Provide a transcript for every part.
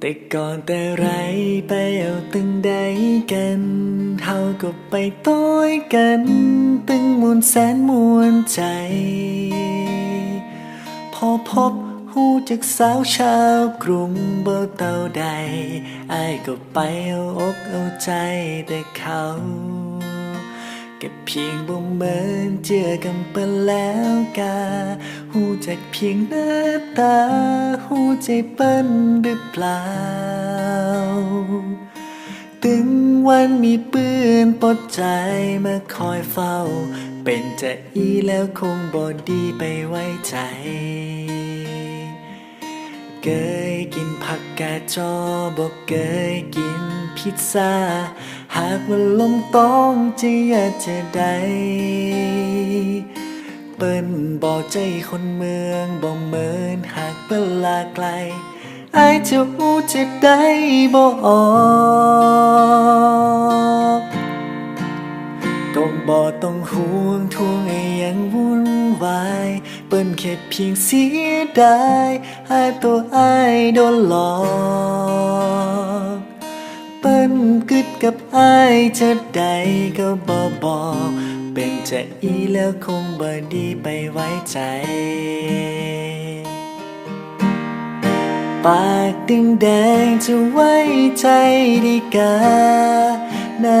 แต่ก่อนแต่ไรไปเอาตึงใดกันเฮาก็ไปต้อยกัน ตึงมวนแสนมวนใจ พอพบหูจากสาวชาวกรุงเบาเต่าใดอายก็ไปเอาอกเอาใจแต่เขาแค่เพียงบ่เหมือนเจอกันไปแล้วกา หูจากเพียงหน้าตาหูใจเปิ้นหรือเปล่า ถึงวันมีปืนปดใจมาคอยเฝ้า เป็นจะอีแล้วคงบ่ดีไปไว้ใจ เกยกินผักกาจอบอกเกยกินพิซซ่า หากว่าลมต้องจะอยากจะได้ เปิ้นบอกใจคนเมืองบอกเหมือนหากเวลาไกลอายจะอู้จะได้บอกออกก็บ่ต้องห่วงทวงไอ้ยังวุ่นวายเปิ้นแค่เพียงเสียดายหาตัวอายโดนหลอกเปิ้นกึดกับอายจะได้ก็บ่บอก เป็นจะอีแล้วคงบ่ดีไปไว้ใจ ปากดึงแดงจะไว้ใจได้กาหน้า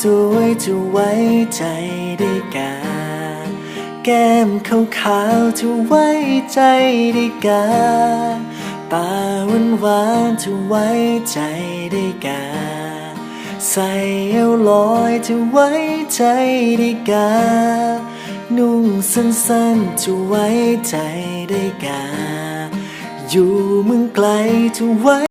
สวยๆจะไว้ใจได้กา แก้มขาวๆจะไว้ใจได้กาตาหวานๆจะไว้ใจได้กา ใส่เอวลอยจะไว้ใจได้กา นุ่งสั้นๆจะไว้ใจได้กา อยู่เมืองไกลจะไว้